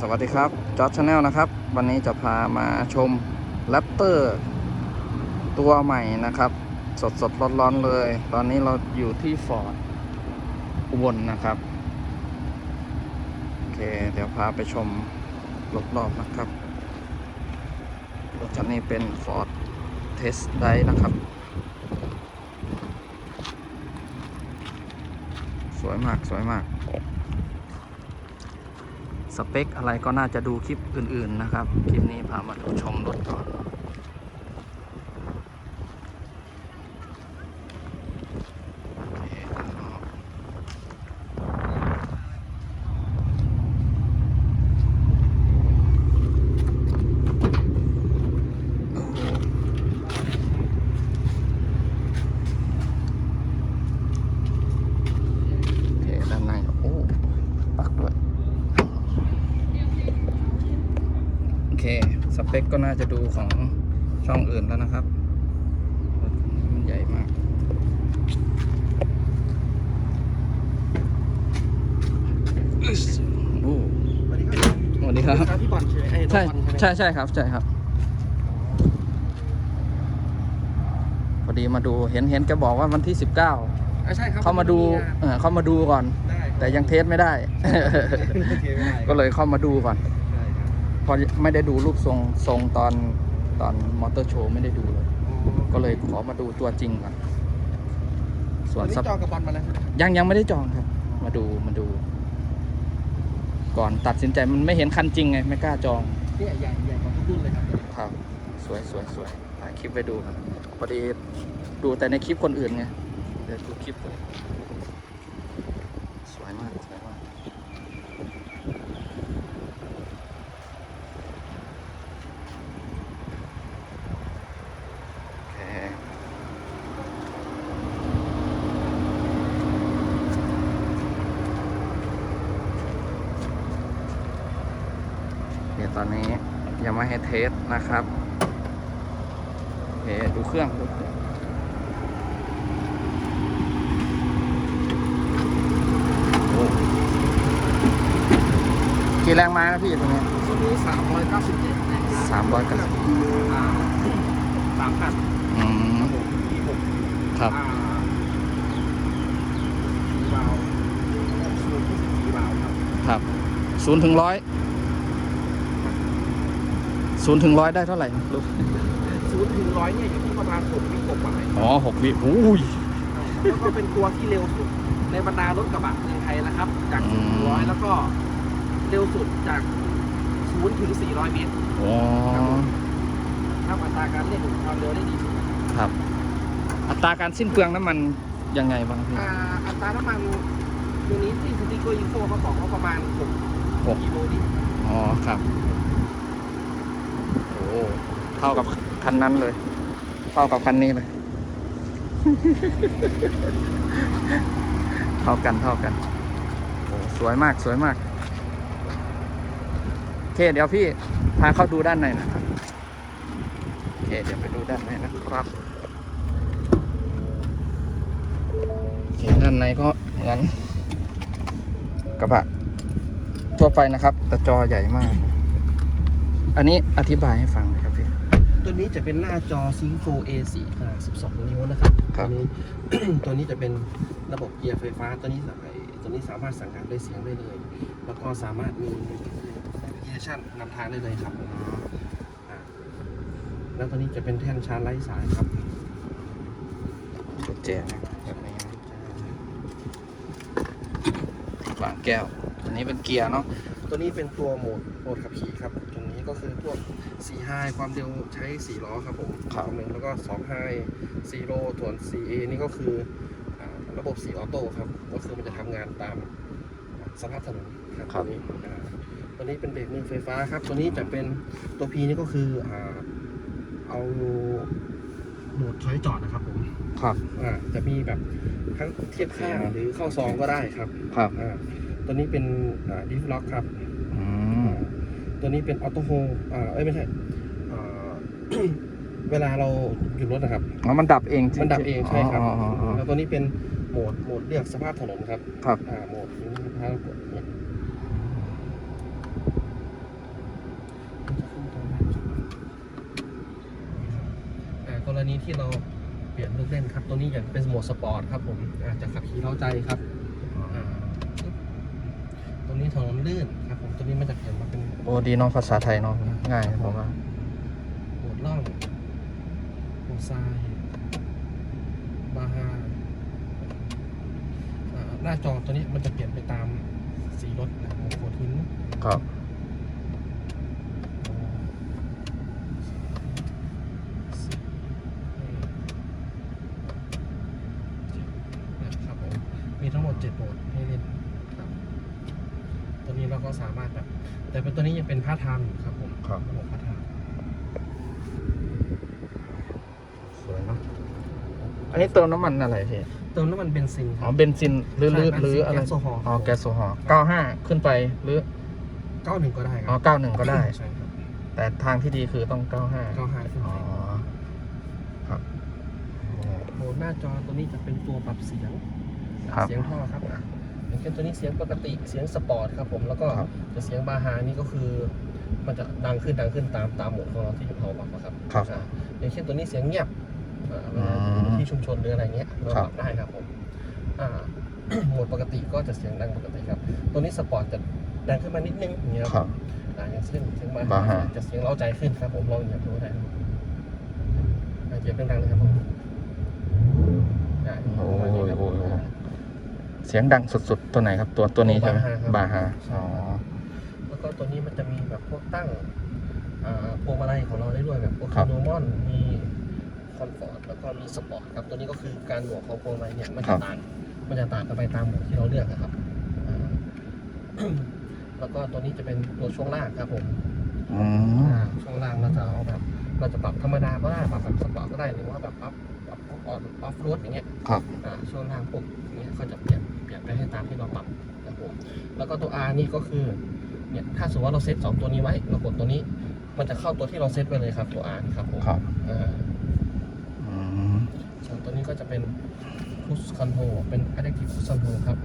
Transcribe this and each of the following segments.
สวัสดีครับจอร์ชแนลนะครับ วันนี้จะพามาชมแรปเตอร์ตัวใหม่นะครับ สดสดร้อนร้อนเลย ตอนนี้เราอยู่ที่ฟอร์ดอุบลนะครับ โอเค เดี๋ยวพาไปชมรอบๆนะครับรถคันนี้เป็น Ford Test d i นะครับ สวยมากสวยมาก สเปคอะไรก็น่าจะดูคลิปอื่นๆนะครับ คลิปนี้พามาดูชมรถก่อน โอเคโอ้โหโอเค ด้านในโอ้ปักด้วย โอเค สเปคก็น่าจะดูของช่องอื่นแล้วนะครับรถคันนี้มันใหญ่มากอึ๊สโอ้สวัสดีครับสวัสดีครับครับพี่บอลใช่ไหมไอ้น้องใช่บอลไหมใช่ใช่ครับใช่ครับพอดีมาดูเห็นเห็นแกบอกว่าวันที่19อะใช่ครับเข้ามาดูเออเข้ามาดูก่อนได้แต่ยังเทสไม่ได้โอเคไม่ได้ ก็เลยเข้ามาดูก่อนใช่ครับ พอไม่ได้ดูรูปทรงทรงตอนตอนมอเตอร์โชว์ไม่ได้ดูเลย ก็เลยขอมาดูตัวจริงก่อนส่วัวนนนี้ซับจองกับบอลมาแล้วใช่ไหมครับยังยังไม่ได้จองครับ มาดูมาดู ก่อนตัดสินใจมันไม่เห็นคันจริงไงไม่กล้าจองเนี่ยใหญ่ใหญ่กว่าทุกรุ่นเลยครับครับ สวยสวยสวยถ่ายคลิปไปดูครับพอดีดูแต่ในคลิปคนอื่นไงเดี๋ยวดูคลิปเลยสวยมากสวยมากโอเคเดี๋ยวตอนนี้ยังไม่ ให้เทสนะครับโอเคดูเครื่องดูเครื่องโอ้กี่แรงม้านะพี่ตรงนี้ตัวนี้สามร้อยเก้าสิบเจ็ดสามร้อยเก้าสิบอ่าสามพันอืมที่หกครับอ่าสี่บาวสูงที่สี่บาวครับครับศูนย์ถึงร้อย ศูนย์ถึงร้อยได้เท่าไหร่ลูกศูนย์ถึงร้อยเนี่ยอยู่ที่ประมาณหกวิกว่าๆอ๋อหกวิอุ้ยแล้วก็เป็นตัวที่เร็วสุดในบรรดารถกระบะในไทยนะครับ จากอืศูนย์ถึงร้อยมแล้วก็เร็วสุดจากศูนย์ถึงสี่ร้อยเมตรอ๋อถ้าอัตราการเร่งความเร็วได้ดีสุดครับ อัตราการสิ้นเปลืองน้ำมันยังไงบ้างพี่อ่าอัตราน้ำมันตัวนี้ที่สติกเกอร์ยูโฟเขาบอกว่าประมาณ6หกกิโลลิตรอ๋อครับโอ้ เท่ากับคันนั้นเลย เท่ากับคันนี้เลย เท่ากันเท่ากันโอ้สวยมากสวยมากโอเคเดี๋ยวพี่พาเข้าดูด้านในนะครับโอเคเดี๋ยวไปดูด้านในนะครับโอเคด้านในก็เหมือนกระบะทั่วไปนะครับแต่จอใหญ่มาก อันนี้อธิบายให้ฟังหน่อยครับพี่ ตัวนี้จะเป็นหน้าจอ Sync 4 A4 ขนาด 12 นิ้วนะครับครับ ตัวนี้ ตัวนี้จะเป็นระบบเกียร์ไฟฟ้า ตัวนี้สามารถตัวนี้สามารถสั่งการด้วยเสียงได้เลย แล้วก็สามารถมีแอปพลิเคชันนำทางได้เลยครับอ่าแล้วตัวนี้จะเป็นแท่นชาร์จไร้สายครับ กุญแจนะแบบนี้นะวางแก้ว อันนี้เป็นเกียร์เนาะตัวนี้เป็นตัวโหมดโหมดขับขี่ครับตรงนี้ ก็คือพวก4 high ความเร็วใช้ 4 ล้อครับผมครับ หนึ่งแล้วก็2 high 4 low ส่วน 4A นี่ก็คืออ่าระบบ 4 ออโต้ครับ ก็คือมันจะทำงานตามสภาพถนนครับ ตัวนี้อ่าตัวนี้เป็นเบรกมือไฟฟ้าครับ ตัวนี้จะเป็นตัว P นี่ก็คืออ่าเอาโหมดถอยจอดนะครับผมครับ อ่าจะมีแบบทั้งเทียบข้างหรือเข้าซองก็ได้ครับ ครับ อ่าตัวนี้เป็นดิฟล็อกครับอืม ตัวนี้เป็นออโต้โฮอ่าเอ้ยไม่ใช่อ่า เวลาเราหยุดรถนะครับ อ๋อมันดับเองมันดับเองใช่ครับแล้วตัวนี้เป็นโหมดโหมดเลือกสภาพถนนครับครับ อ่าโหมดนี้ถ้าเรากดนี่กรณีที่เราเปลี่ยนลูกเล่นครับ ตัวนี้อย่างเป็นโหมดสปอร์ตครับผมอาจากขับขี่เล้าใจครับตัวนี้ถนนลื่นครับผมตัวนี้มันจะเห็นว่ โอ้ดีเน้องภาษาไทยเนาะง่ายผมว่าโหมดล่องโหมดทรายบาฮาอ่าหน้าจอตัวนี้มันจะเปลี่ยนไปตามสีรถนะของโคทินครับครับผมมีทั้งหมด7โหมดให้เล่นครับตัวนี้เราก็สามารถแบบ แต่เป็นตัวนี้ยังเป็นผ้า ทามอยู่ครับผมครับระบบผ้าทามสวยเนาะอันนี้เติมน้ำมันอะไรพี่เติมน้ำมันเบนซินคอ๋อรับ เบนซินหรือหรือใช่หรืออะไรแก๊สโซฮอล์ อ๋อแก๊สโซฮอล์เก้าห้าขึ้นไปหรือเก้าหนึ่งก็ได้คอ๋อรัเก้าหนึ่งก็ได้ ใช่ครับแต่ทางที่ดีคือต้องเก้าห้าเก้าห้าขึ้นอ๋ไปอครับโอ้โหมดหน้าจอตัวนี้จะเป็นตัวปรับเสียง ครับ เสียงท่อครับ อย่างเช่นตัวนี้เสียงปกติเสียงสปอร์ตครับผมแล้วก็ครับจะเสียงบาฮานี่ก็คือมันจะดังขึ้นดังขึ้นตามตามโหมดของเราที่เราปรับอะครับครับอ่าอย่างเช่นตัวนี้เสียงเงียบอ่าเวลาอืมอยู่ในที่ชุมชนหรืออะไรเงี้ยเราครัปบรับได้ครับผมอ่า โหมดปกติก็จะเสียงดังปกติครับ ตัวนี้สปอร์ตจะดังขึ้นมานิดนึงอย่างเงี้ยครับอ่าอย่างเช่นเสียงบาบาฮาจะเสียงเร้าใจขึ้นครับ ผมลองอย่าดูได้ครับอ่าเสียงดังๆเลยครับผมอ่าโอ้ยประมาณนี้ครับโอ้ยโอ้ย เสียงดังสุดๆ ตัวไหนครับ ตัวตัวนี้ใช่ไหมบาฮาครับบาฮาอ๋อแล้วก็ตัวนี้มันจะมีแบบพวกตั้งอ่าพวงมาลัยของเราได้ด้วยแบบพวกครับโนมอนมีคอนฟอร์ตแล้วก็มีสปอร์ตครับตัวนี้ก็คือการหน่วงของพวงมาลัยเนี่ยมันครัจะบต่างมันจะต่างกันไปตามหมวดที่เราเลือกนะครับอ่าแล้วก็ตัวนี้จะเป็นตัวช่วงล่างครับผมอืมอ่าช่วงล่างเราจะเอาแบบเราจะปรับธรรมดาก็ได้ปรับแบบสปอร์ตก็ได้หรือว่าแบบปรับปรับออนออฟโรดอย่างเงี้ยครับอ่าช่วงล่างปุ๊บอย่างเงี้ยก็จะเปลี่ยน เปลี่ยนไปให้ตามที่เราปรับครับผมแล้วก็ตัว R นี่ก็คือเนี่ยถ้าสมมติว่าเราเซตสองตัวนี้ไว้เรากดตัวนี้ มันจะเข้าตัวที่เราเซตไปเลยครับตัว R ครับผมครับอ่าอืมส่วนตัวนี้ก็จะเป็น push control เป็น adaptive push control ครับ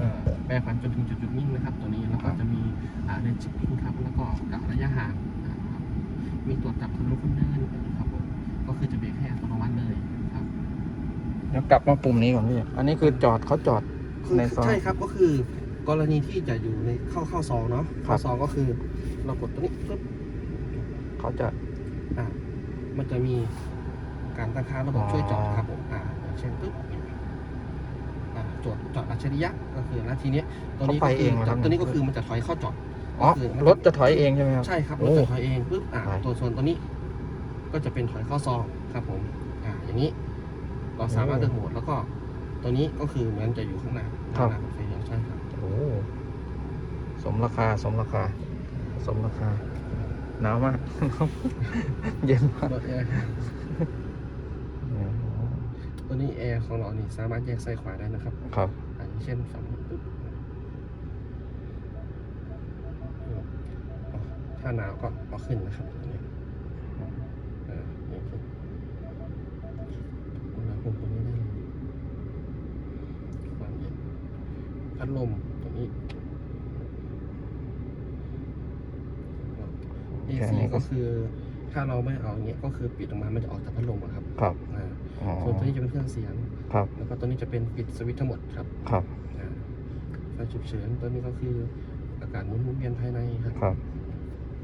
อ่าแปรผันจนถึงจุดจุดนิ่งนะครับ ตัวนี้แล้วก็จะมีอ่าเรนจิปิ้งครับแล้วก็กะระยะห่างอ่าครับมีตรวจจับถนนคนเดินครับผมก็คือจะเบรกให้อัตโนมัติเลยครับ เดี๋ยวกลับมาปุ่มนี้ก่อนพี่อันนี้คือจอดเขาจอด ในซองใช่ครับก็คือกรณีที่จะอยู่ในเข้าเข้าซองเนาะครัเข้าบ ซองก็คือ เรากดตัวนี้ปุ๊บเขาจะ อ่ามันจะมีการตั้งค่าระบบอ๋อ ช่วยจอดครับผมอ่าอย่างเช่นปุ๊บอ่าจอดจอดอัจฉริยะก็คือนาทีนี้ยตัวนี้เขาไปก็คืเองเหรอครับ ตัวนี้ก็คือมันจะถอยเข้าจอด อ๋อก็คือมันรถจะถอยเองใช่ไหมครับ ใช่ครับรโอ้ถจะถอยเองปุ๊บอ่าไปตัวส่วนตัวนี้ ก็จะเป็นถอยเข้าซองครับผม อ่า อย่างนี้ เราสามารถเลือกโหมดแล้วก็ ตัวนี้ก็คือเหมือนจะอยู่ข้างหน้าข้างหน้ารถไฟฟ้าใช่ครับโอ้สมราคาสมราคา สมราคาหนาวมาก เย็นมากรถแอร์ตัวนี้แอร์ของเรานี่สามารถแยกซ้ายขวาได้นะครับครับอันนี้เช่นฝั่งนี้ปุ๊บอ๋อถ้าหนาวก็เอาขึ้นนะครับตัวนี้อ่านี่คืออุณหภูมิตรงนี้ได้เลยความเย็นพั ดลมตรงนี้แค่ AC นี้ก็ก็คือถ้าเราไม่เอาอย่างเงี้ยก็คือปิดออกมามันจะออกจากพัดลมอะครับครับอ่าอ๋อส่วนตัวนี้จะเป็นเครื่องเสียง ครับ แล้วก็ตัวนี้จะเป็นปิดสวิตช์ทั้งหมดครับครับ อ่าไฟฉุกเฉินตัวนี้ก็คืออากาศหมุนเวียนภายในครับครับ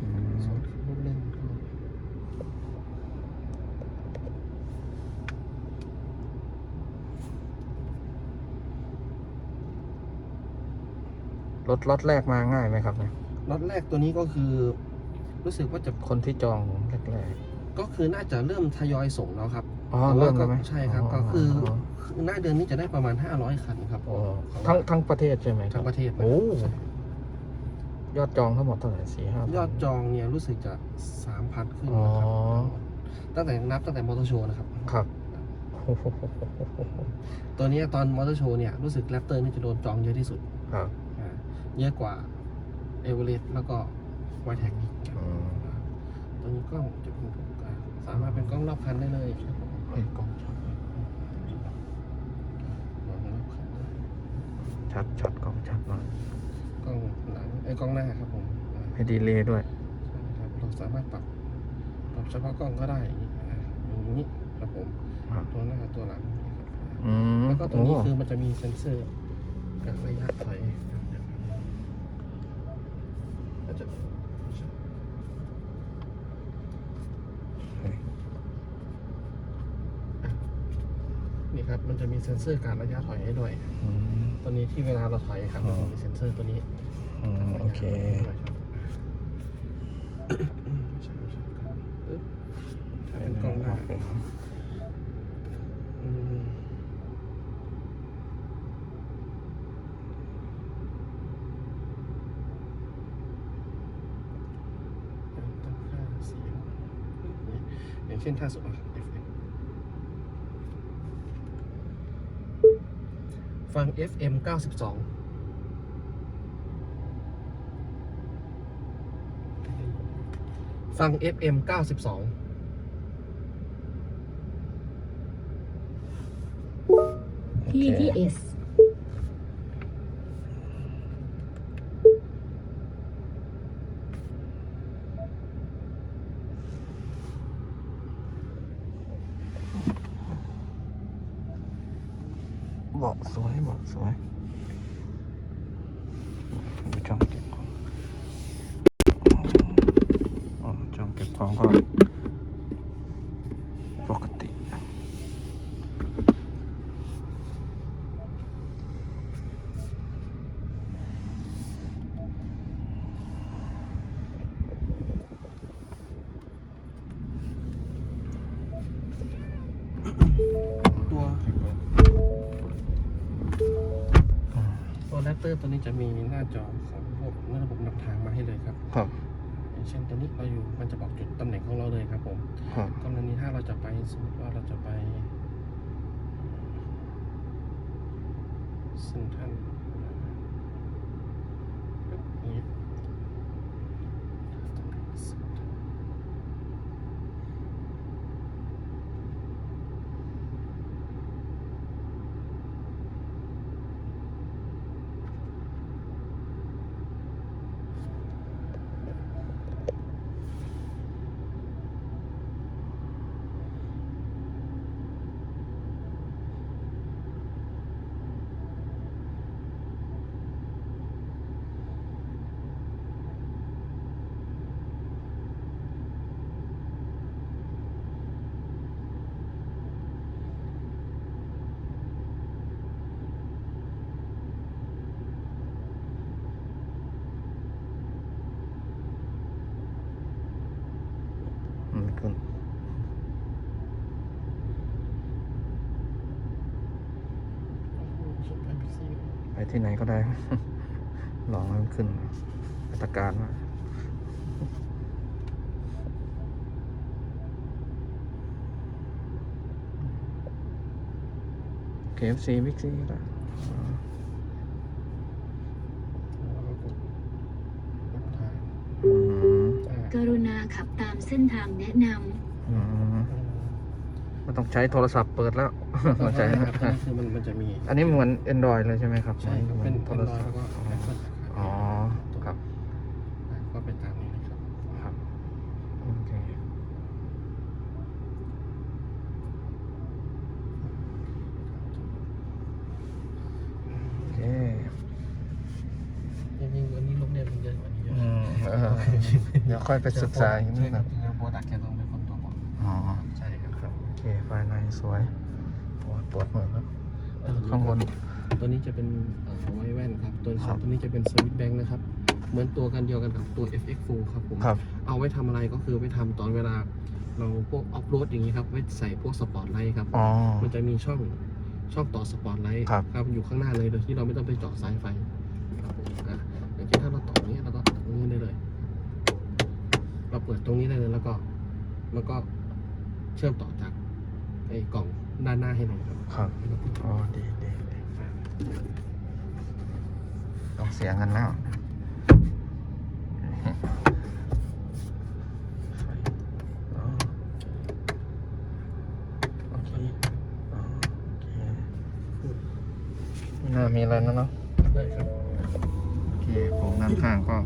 อืม ส่วนลูกเล่นก็ รถรถแรกมาง่ายไหมครับเนี่ยล็อตแรกตัวนี้ก็คือ รู้สึกว่าจะคนที่จองแรกก็คือน่าจะเริ่มทยอยส่งแล้วครับๆอ๋อแต่ว่าเริ่มแล้วไหมก็ใช่ครับ ก็คือคือหน้าเดือนนี้จะได้ประมาณ 500 คันครับโอ้ทั้งทั้งประเทศใช่ไหมครัทั้บงประเทศโอ้ใช่ยอดจองทั้งหมดเท่าไหร่สี่ห้ายอดจองเนี่ยรู้สึกจะ3,000ขึ้นอ๋อนะครับตั้งแต่นับตั้งแต่มอเตอร์โชว์นะครับ ครับโอ้โหตัวเนี้ยตอนมอเตอร์โชว์เนี่ยรู้สึกแรปเตอร์นี่จะโดนจองเยอะที่สุด ครับอ่า เยอะกว่าเอเวอเรสต์แล้วก็ไวแท็กอีกอืมตัวนี้กล้องจะเป็นกล้องกลางสามารถเป็นกล้องรอบคันได้เลยครับผมเฮ้ยกล้องชัดกล้องรอบคันได้ชัดชัดกล้องชัดหน่อยกล้องหลังไอ้ยกล้องหน้าครับผมอ่าให้ดีเลย์ด้วยใช่ครับเราสามารถปรับปรับเฉพาะกล้องก็ได้อย่างนี้อ่าอย่างนี้เรครับผมครับตัวหน้าตัวหลังนี่ครับอืมแล้วก็ตัวนี้โอ้ คือมันจะมีเซ็นเซอร์กับระยะถอยก็ จะนี่ครับ มันจะมีเซ็นเซอร์การระยะถอยให้ด้วย อืม ตัวนี้ที่เวลาเราถอยครับอ๋มันอจะมีเซ็นเซอร์ตัวนี้อืมโอเค ไม่ใช่ไม่ใช่ครับปึ๊บถ้าเป็นกล้องหน้าอืมตั้งค่าเสียง อย่างเช่นถ้าสมมติ FM ฟัง FM 92ฟัง FM 92โอ เค PTS บอกสวยบอกสวย แรปเตอร์ตัวนี้จะมีหน้าจอของพวกระบบนำทางมาให้เลยครับครับอย่างเช่นตัวนี้เราอยู่มันจะบอกจุดตำแหน่งของเราเลยครับผมครับกรณีถ้าเราจะไปสมมติว่าเราจะไปเซ็นทรัลแบบนี้เซ็นทรัลอืมขึ้น สุดไปพิซี่ ไป ที่ไหนก็ได้ ลองให้มันขึ้นมาตรการว่า KFC Big C ก็ได้แล้วก็กดนำทางอืมอ่ากรุณาขับตามเส้นทางแนะนอืมไม่ต้องใช้โทรศัพท์เปิดแล้ว ก็ใช้ใช่ครับอันนี้คือมันมันจะมีอันนี้เหมือน Android เลยใช่ไหมครับใช่ครับหมืเป็นโทโทรรศัศัพพท์ท์แล้วก็แอปเปิลอ๋อครับก็เป็นตามนี้เลยครับ ครับโอเคโอเคจริงๆวันนี้ลงเรียนมันเยอะกว่านี้เยอะอืมเออเดี๋ยวค่อยไปศึกษาอีกนิดหนึงเจอโปรดักต์แค่ต้องเป็นคนตัวบอกอ๋อ ใช่ครับครับโอเคไฟในสวย ปวดปวดมือครับเออข้างบน ตัวนี้จะเป็นเอ่อไว้แว่นครับ ตัวครับตัวนี้จะเป็นสวิตช์แบงค์นะครับ เหมือนตัวกันเดียวกันกับตัว FX Full ครับผมครับเอาไว้ทำอะไรก็คือไว้ทำตอนเวลา เราพวกออฟโรดอย่างนี้ครับ ไว้ใส่พวกสปอตไลท์ครับอ๋อมันจะมีช่องช่องต่อสปอตไลท์ครับครับอยู่ข้างหน้าเลยโดยที่เราไม่ต้องไปเจาะสายไฟครับผมอะอย่างเช่นถ้าเราต่อตรงนี้เราก็ต่อตรงนี้ได้เลย เราเปิดตรงนี้ได้เลยแล้วก็ แล้วก็เชื่อมต่อจากไอ้กล่อง ด้านหน้าให้เลยครับครับอ๋อดีดีดีต้องเสียเงกันแล้วโอเคอ๋อโอเคไม่น่ามีอะไรนะเนาะได้ครับโอเคผมด้านข้างก็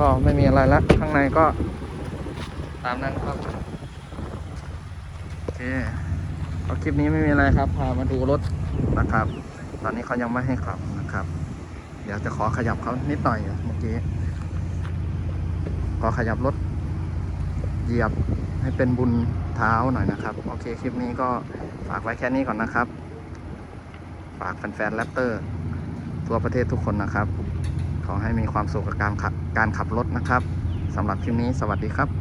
ก็ไม่มีอะไรละข้างในก็ตามนั้นครับ โอเคก็คลิปนี้ไม่มีอะไรครับ พามาดูรถนะครับ ตอนนี้เขายังไม่ให้ขับนะครับ เดี๋ยวจะขอขยับเขานิดหน่อยเมื่อกี้ ขอขยับรถเหยียบให้เป็นบุญเท้าหน่อยนะครับ โอเคคลิปนี้ก็ฝากไว้แค่นี้ก่อนนะครับ ฝากแฟนๆแรปเตอร์ทั่วประเทศทุกคนนะครับ ขอให้มีความสุขกับการขับการขับรถนะครับสำหรับคลิปนี้สวัสดีครับ